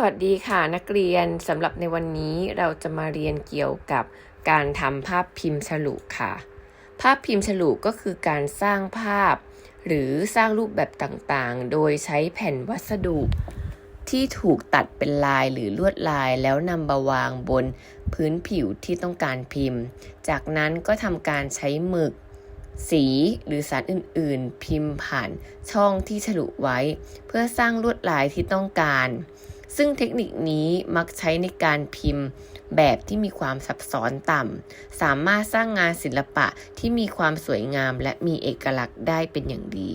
สวัสดีค่ะนักเรียนสำหรับในวันนี้เราจะมาเรียนเกี่ยวกับการทำภาพพิมพ์ฉลุค่ะ ภาพพิมพ์ฉลุก็คือการสร้างภาพ หรือสร้างรูปแบบต่างๆ โดยใช้แผ่นวัสดุ ที่ถูกตัดเป็นลายหรือลวดลายแล้วนำมาวางบนพื้นผิวที่ต้องการพิมพ์ จากนั้นก็ทำการใช้หมึกสีหรือสารอื่นๆ พิมพ์ผ่านช่องที่ฉลุไว้ เพื่อสร้างลวดลายที่ต้องการ ซึ่งเทคนิคนี้มักใช้ในการพิมพ์แบบที่มีความซับซ้อนต่ำ สามารถสร้างงานศิลปะที่มีความสวยงามและมีเอกลักษณ์ได้เป็นอย่างดี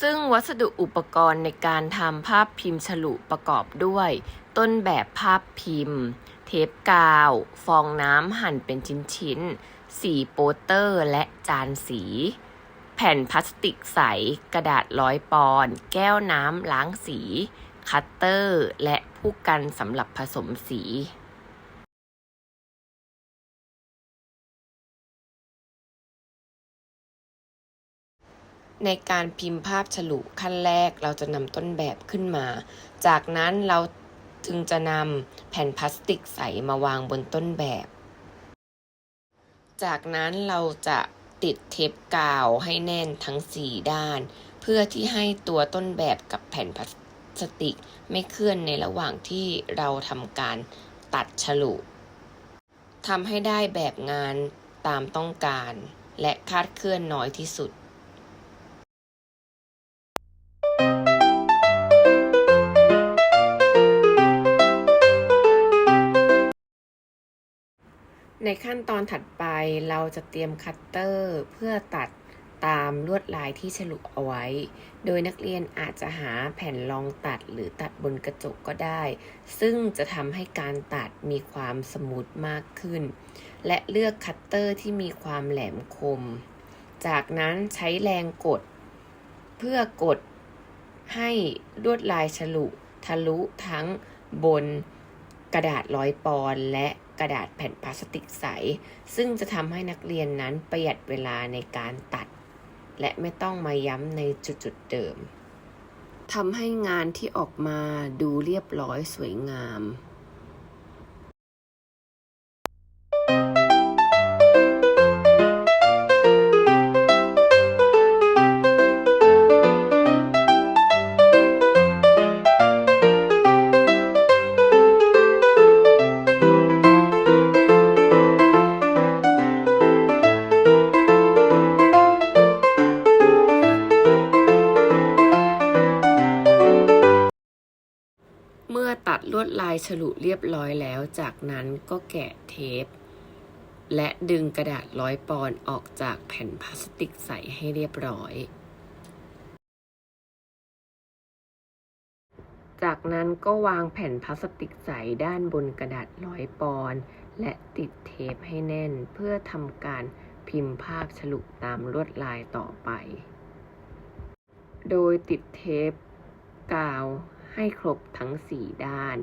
ซึ่งวัสดุอุปกรณ์ในการทำภาพพิมพ์ฉลุประกอบด้วย ต้นแบบภาพพิมพ์ เทปกาว ฟองน้ำหั่นเป็นชิ้นๆ สีโปสเตอร์และจานสี แผ่นพลาสติกใส กระดาษร้อยปอน แก้วน้ำล้างสี คัตเตอร์และผู้กันสำหรับผสมสีในการพิมพ์ภาพฉลุขั้นแรกเราจะนำต้นแบบขึ้นมา จากนั้นเราจึงจะนำแผ่นพลาสติกใสมาวางบนต้นแบบ จากนั้นเราจะติดเทปกาวให้แน่นทั้ง 4 ด้าน เพื่อที่ให้ตัวต้นแบบกับแผ่นพลาส ติกไม่เคลื่อนในระหว่างที่เราทำการตัดฉลุทำให้ได้แบบงานตามต้องการ และคาดเคลื่อนน้อยที่สุดในขั้นตอนถัดไปเราจะเตรียมคัตเตอร์เพื่อตัด ตามลวดลายที่ฉลุเอาไว้ โดยนักเรียนอาจจะหาแผ่นรองตัดหรือตัดบนกระจกก็ได้ ซึ่งจะทำให้การตัดมีความสมูทมากขึ้น และเลือกคัตเตอร์ที่มีความแหลมคม จากนั้นใช้แรงกด เพื่อกดให้ลวดลายฉลุทะลุทั้งบนกระดาษร้อยปอนและกระดาษแผ่นพลาสติกใส ซึ่งจะทำให้นักเรียนนั้นประหยัดเวลาในการตัด และไม่ต้องมาย้ำในจุดๆเดิมทำให้งานที่ออกมาดูเรียบร้อยสวยงามายฉลุเรียบร้อยแล้ว จากนั้นก็แกะเทป และดึงกระดาษร้อยปอนออกจากแผ่นพลาสติกใสให้เรียบร้อย จากนั้นก็วางแผ่นพลาสติกใสด้านบนกระดาษร้อยปอนและติดเทปให้แน่นเพื่อทำการพิมพ์ภาพฉลุตามลวดลายต่อไป โดยติดเทปกาวให้ครบทั้ง 4 ด้าน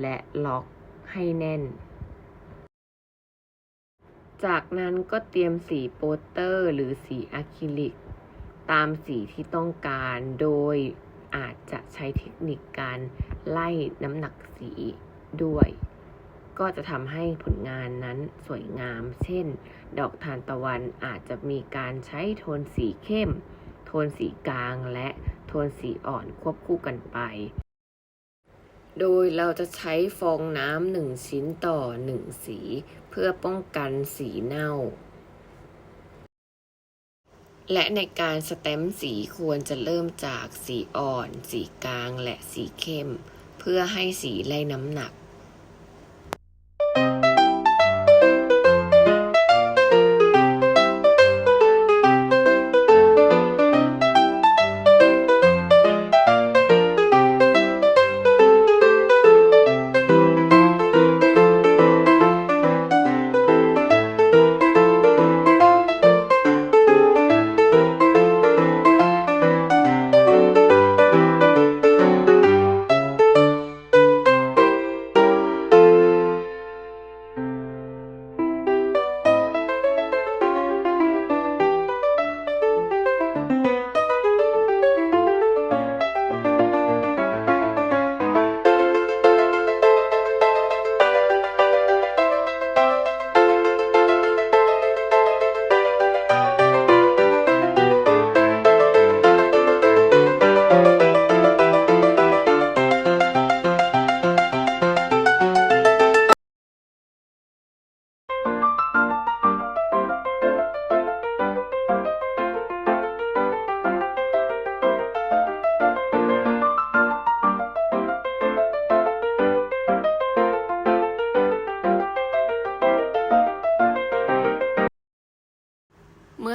และล็อกให้แน่น จากนั้นก็เตรียมสีโปสเตอร์หรือสีอะคริลิก ตามสีที่ต้องการโดยอาจจะใช้เทคนิคการไล่น้ำหนักสีด้วย ก็จะทำให้ผลงานนั้นสวยงาม เช่น ดอกทานตะวันอาจจะมีการใช้โทนสีเข้ม โทนสีกลางและโทนสีอ่อนควบคู่กันไป โดยเราจะใช้ฟองน้ำหนึ่งชิ้นต่อหนึ่งสี เพื่อป้องกันสีเน่า และในการสแตมป์สีควรจะเริ่มจากสีอ่อน สีกลางและสีเข้ม เพื่อให้สีไล่น้ำหนัก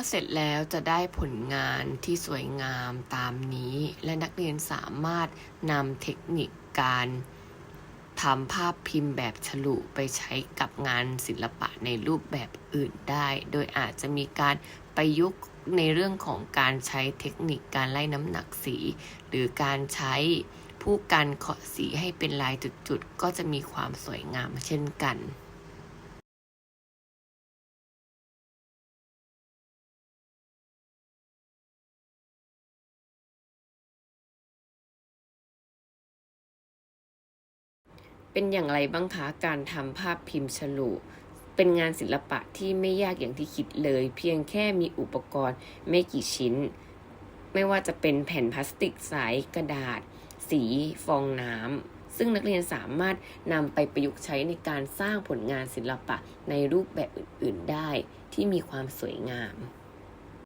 เสร็จแล้วจะได้ผลงานที่สวยงามตามนี้ และนักเรียนสามารถนำเทคนิคการทำภาพพิมพ์แบบฉลุไปใช้กับงานศิลปะในรูปแบบอื่นได้ โดยอาจจะมีการประยุกต์ในเรื่องของการใช้เทคนิคการไล่น้ำหนักสี หรือการใช้ผู้กันเคาะสีให้เป็นลายจุดๆ ก็จะมีความสวยงามเช่นกัน เป็นอย่างไรบ้างคะการทำภาพพิมพ์ฉลุเป็นงานศิลปะที่ไม่ยากอย่างที่คิดเลย เพียงแค่มีอุปกรณ์ไม่กี่ชิ้น ไม่ว่าจะเป็นแผ่นพลาสติกใสกระดาษ สีฟองน้ำซึ่งนักเรียนสามารถนำไปประยุกต์ใช้ในการสร้างผลงานศิลปะในรูปแบบอื่น ๆได้ที่มีความสวยงาม